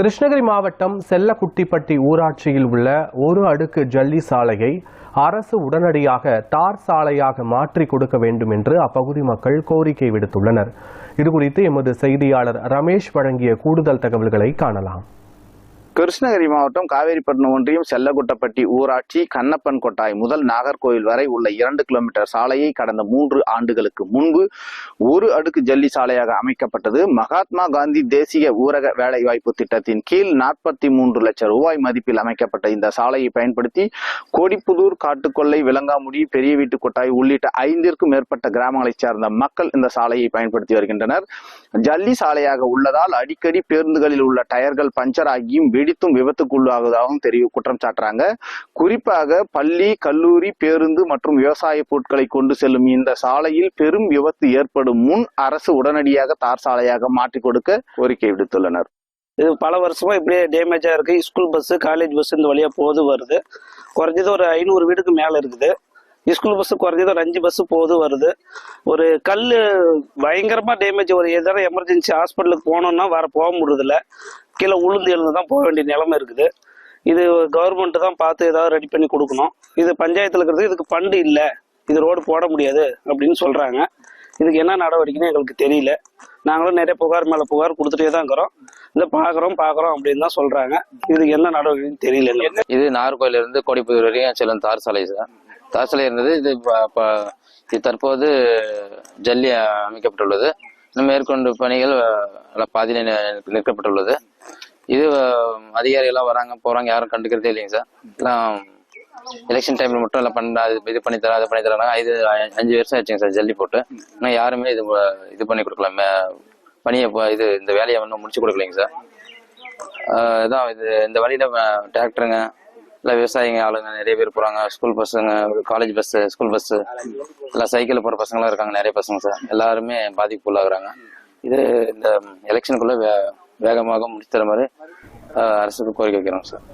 கிருஷ்ணகிரி மாவட்டம் செல்லக்குட்டிப்பட்டி ஊராட்சியில் உள்ள ஒரு அடுக்கு ஜல்லி சாலையை அரசு உடனடியாக தார் சாலையாக மாற்றி கொடுக்க வேண்டும் என்று அப்பகுதி மக்கள் கோரிக்கை விடுத்துள்ளனர். இதுகுறித்து எமது செய்தியாளர் ரமேஷ் வழங்கிய கூடுதல் தகவல்களை காணலாம். கிருஷ்ணகிரி மாவட்டம் காவேரிப்பட்டினம் ஒன்றியம் செல்லகுட்டப்பட்டி ஊராட்சி கண்ணப்பன் கொட்டாய் முதல் நாகர்கோவில் வரை உள்ள இரண்டு கிலோமீட்டர் சாலையை கடந்த மூன்று ஆண்டுகளுக்கு முன்பு ஒரு அடுக்கு ஜல்லி சாலையாக அமைக்கப்பட்டது. மகாத்மா காந்தி தேசிய ஊரக வேலைவாய்ப்பு திட்டத்தின் கீழ் நாற்பத்தி மூன்று லட்சம் ரூபாய் மதிப்பில் அமைக்கப்பட்ட இந்த சாலையை பயன்படுத்தி கோடிப்புதூர் காட்டுக்கொள்ளை விலங்காமுடி பெரிய வீட்டு கொட்டாய் உள்ளிட்ட ஐந்திற்கும் மேற்பட்ட கிராமங்களைச் சேர்ந்த மக்கள் இந்த சாலையை பயன்படுத்தி வருகின்றனர். ஜல்லி சாலையாக உள்ளதால் அடிக்கடி பேருந்துகளில் உள்ள டயர்கள் பஞ்சர் ஆகியும் வெடித்தும் விபத்துக்குள்ளாகுவதாகவும் தெரிய குற்றம் சாட்டுறாங்க. குறிப்பாக பள்ளி கல்லூரி பேருந்து மற்றும் விவசாய பொருட்களை கொண்டு செல்லும் இந்த சாலையில் பெரும் விபத்து ஏற்படும் முன் அரசு உடனடியாக தார் சாலையாக மாற்றிக் கொடுக்க கோரிக்கை விடுத்துள்ளனர். இது பல வருஷமா இப்படியே டேமேஜா இருக்கு. ஸ்கூல் பஸ் காலேஜ் பஸ் இந்த வழியா போது வருது. குறைஞ்சது ஒரு ஐநூறு வீடுக்கு மேல இருக்குது. ஸ்கூல் பஸ் குறைஞ்சது ஒரு அஞ்சு பஸ் போகுது வருது. ஒரு கல் பயங்கரமா டேமேஜ் ஒரு எதாவது எமர்ஜென்சி ஹாஸ்பிட்டலுக்கு போனோம்னா வேற போக முடியறதில்ல. கீழே உளுந்து எழுந்து தான் போக வேண்டிய நிலைமை இருக்குது. இது கவர்மெண்ட் தான் பார்த்து ஏதாவது ரெடி பண்ணி கொடுக்கணும். இது பஞ்சாயத்துல இருக்கிறது இதுக்கு ஃபண்டு இல்லை. இது ரோடு போட முடியாது அப்படின்னு சொல்றாங்க. இதுக்கு என்ன நடவடிக்கைன்னு எங்களுக்கு தெரியல. நாங்களும் நிறைய புகார் மேல புகார் கொடுத்துட்டே தான் இருக்கிறோம். இதை பாக்குறோம் பாக்குறோம் அப்படின்னு தான் சொல்றாங்க. இதுக்கு என்ன நடவடிக்கைன்னு தெரியல இது நாகர்கோயில இருந்து கோடிப்புதூர் வரையும் செல்லும் தார் சாலை சார். தாசலை இருந்தது. இது ப- ப- இது தற்போது ஜல்லி அமைக்கப்பட்டுள்ளது. இன்னும் மேற்கொண்டு பணிகள் பாதியில் நிற்கப்பட்டுள்ளது. இது அதிகாரிகள்லாம் எல்லாம் வராங்க போறாங்க யாரும் கண்டுக்கிறதே இல்லைங்க சார். எல்லாம் எலெக்ஷன் டைம்ல மட்டும் எல்லாம் பண்ண இது பண்ணி தரேன் அது பண்ணி தராங்க இது அஞ்சு வருஷம் ஆச்சுங்க சார் ஜல்லி போட்டு. இன்னும் யாருமே இது இது பண்ணி கொடுக்கலாமே பணியை இது இந்த வேலையை ஒன்றும் முடிச்சு கொடுக்கலைங்க சார். இதான் இது இந்த வழியில டிராக்டருங்க இல்லை விவசாயிங்க ஆளுங்க நிறைய பேர் போறாங்க. ஸ்கூல் பஸ்ஸுங்க காலேஜ் பஸ்ஸு ஸ்கூல் பஸ்ஸு இல்லை சைக்கிளில் போகிற பசங்களாம் இருக்காங்க நிறைய பசங்க சார் எல்லாருமே பாதிப்புக்குள்ளாகுறாங்க. இது இந்த எலெக்ஷனுக்குள்ளே வே வேகமாக முடிச்சு தர மாதிரி அரசுக்கு கோரிக்கை வைக்கிறோம் சார்